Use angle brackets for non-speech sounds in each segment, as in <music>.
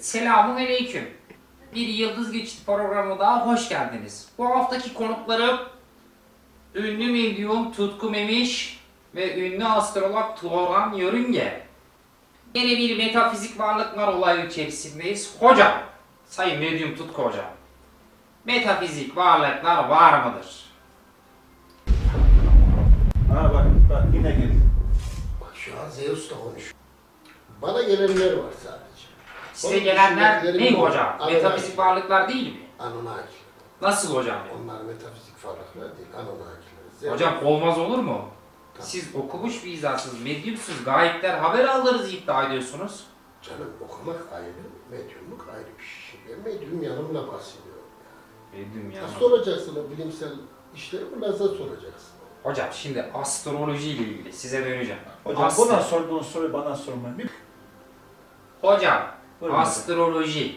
Selamun Aleyküm. Bir Yıldız Geçit programı daha hoş geldiniz. Bu haftaki konuklarım ünlü medyum Tutku Memiş ve ünlü astrolog Turan Yörünge. Yine bir metafizik varlıklar olayı içerisindeyiz. Hocam, sayın medyum Tutku hocam. Metafizik varlıklar var mıdır? Ha bak bak yine geldi. Bak şu an Zeus da konuşuyor. Bana gelenler var sadece. Size Onun gelenler ne hocam? Anunnaki. Metafizik varlıklar değil mi? Anunnaki. Nasıl hocam? ya? Onlar metafizik varlıklar değil. Anunnakiler. Hocam olmaz olur mu? Tabii. Siz okumuş bir izansınız, medyumsuz, gayipler haber alırız iddia ediyorsunuz. Canım okumak ayrı, medyumluk ayrı bir şey. Ben medyum yanımla bahsediyorum. Medyum ya. Nasıl soracaksın o bilimsel işleri mi nasıl soracaksın? Hocam şimdi astroloji ile ilgili size döneceğim. Hocam Astro- buna sorduğun soruyu bana sormayın. Hocam Buyurun hocam. astroloji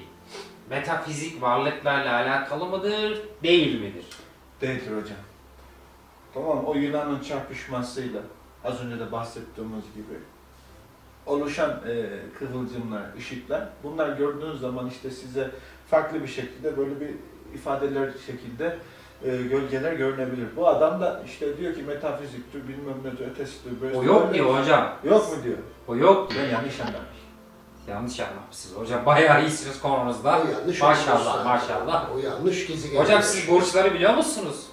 metafizik varlıklarla alakalı mıdır, değil midir? Değildir hocam. Tamam o Yunan'ın çarpışmasıyla az önce de bahsettiğimiz gibi oluşan e, kıvılcımlar, ışıklar bunlar gördüğünüz zaman işte size farklı bir şekilde böyle bir ifadeler şekilde e, gölgeler görünebilir. Bu adam da işte diyor ki metafiziktir, bilmem ne ötesidir. böyle- O yok diyor hocam. Yok mu diyor. O yok. Ben yanlış anlamış. Yanlış anlamışsınız hocam. Bayağı iyisiniz konunuzda. O yanlış Maşallah maşallah. O yanlış gezegen. Hocam siz burçları biliyor musunuz?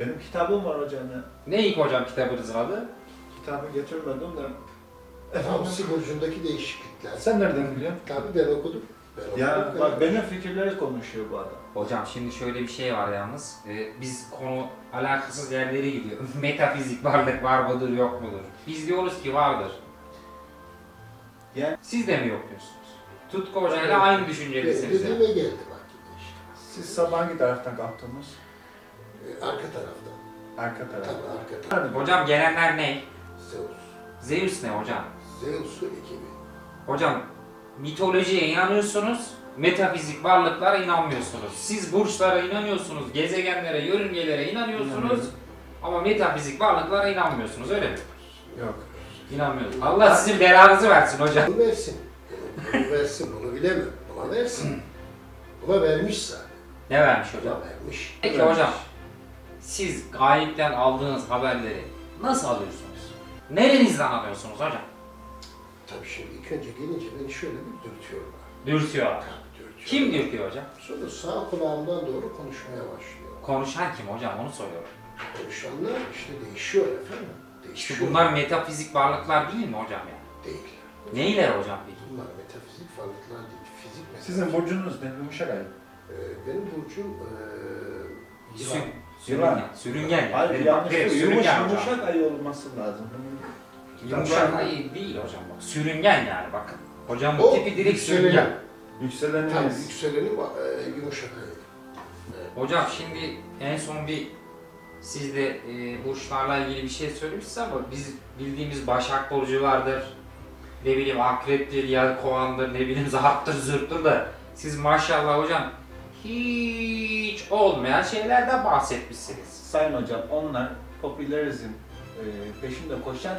Benim kitabım var hocam ya. Ne ilk hocam kitabınızın adı? Kitabı getirmedim de. Hamsi burcundaki değişiklikler. Sen nereden biliyorsun? Tabii ben okudum. Ben okudum. Ya ben- bak benim fikirleri konuşuyor bu adam. Hocam şimdi şöyle bir şey var yalnız. Ee, biz konu alakasız yerlere gidiyor. <laughs> Metafizik varlık var mıdır yok mudur? Biz diyoruz ki vardır. Yani Siz de mi yok diyorsunuz? Tutku hocayla aynı düşüncelisiniz. Dediğime geldi bak yine işte. siz sabah hangi taraftan kalktınız? Ee, Arka tarafta. Arka Tabii taraftan. arka tarafta. Hocam gelenler ne? Zeus. Zeus ne hocam? Zeus'u ekibi. Hocam mitolojiye inanıyorsunuz, metafizik varlıklara inanmıyorsunuz. Siz burçlara inanıyorsunuz, gezegenlere, yörüngelere inanıyorsunuz ama metafizik varlıklara inanmıyorsunuz öyle mi? Yok. İnanmıyorsunuz. Allah sizin belanızı versin hocam. Bunu versin. Bunu, bunu versin. Bunu bilemem. Buna versin. Buna vermiş zaten. Ne vermiş hocam? Buna vermiş. Peki hocam, siz gayipten aldığınız haberleri nasıl alıyorsunuz? Nerenizden alıyorsunuz hocam? Tabii şimdi ilk önce gelince beni şöyle bir dürtüyorlar. Dürtüyorlar. Tabii dürtüyorlar. Kim dürtüyor hocam? Sonra sağ kulağımdan doğru konuşmaya başlıyor. Konuşan kim hocam onu soruyorum. Konuşanlar işte değişiyor efendim. İşte Değişiyor. bunlar metafizik varlıklar değil mi hocam ya? değil. Neyler hocam peki? Bunlar metafizik varlıklar değil. Fizik metafizik. Sizin burcunuz ne? Yumuşak ay. Ee, benim burcum ee, Sü yılan. sürüngen. Sürüngen. Hayır yanlış değil. Yumuş, sürüngen hocam. yumuşak ay olması lazım. Yumuşak ay değil hocam bak. Sürüngen yani bakın. Hocam bu tipi direkt yükseleni. sürüngen. Tabii Yükseleniniz. yükseleni ee, yumuşak ay. Hocam şimdi en son bir siz de e, burçlarla ilgili bir şey söylemişsiniz ama biz bildiğimiz Başak Burcu vardır. Ne bileyim Akrep'tir, Yelkovan'dır, ne bileyim <laughs> Zart'tır, Zırt'tır da siz maşallah hocam hiç olmayan şeylerden bahsetmişsiniz. Sayın hocam onlar popülerizm e, peşinde koşan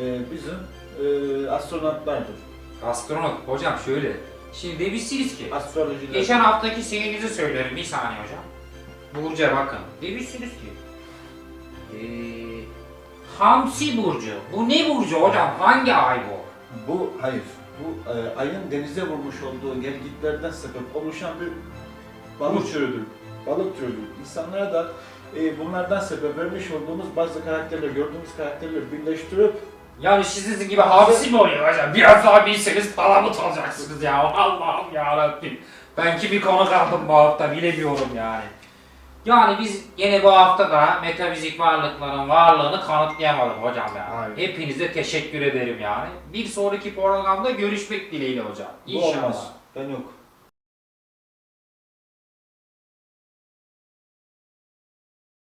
e, bizim e, astronotlardır. Astronot hocam şöyle. Şimdi demişsiniz ki Astrolojiler. Geçen haftaki şeyinizi söylerim bir saniye hocam. Burcu'ya bakın. Demişsiniz ki eee Hamsi Burcu. Bu ne burcu hocam? Hangi ay bu? Bu hayır. Bu e, ayın denize vurmuş olduğu gelgitlerden sebep oluşan bir balık türüdür. Balık türüdür. İnsanlara da e, bunlardan sebep vermiş olduğumuz bazı karakterler, gördüğümüz karakterleri birleştirip Yani sizin gibi hamsi mi oluyor hocam? Biraz daha bilseniz palamut olacaksınız ya. Allah'ım yarabbim. Ben kimi konu kaldım bu hafta bilemiyorum yani. Yani biz yine bu hafta da metafizik varlıkların varlığını kanıtlayamadık hocam ya. Hayır. Hepinize teşekkür ederim yani. Bir sonraki programda görüşmek dileğiyle hocam. bu İnşallah. olmaz. Ben yok.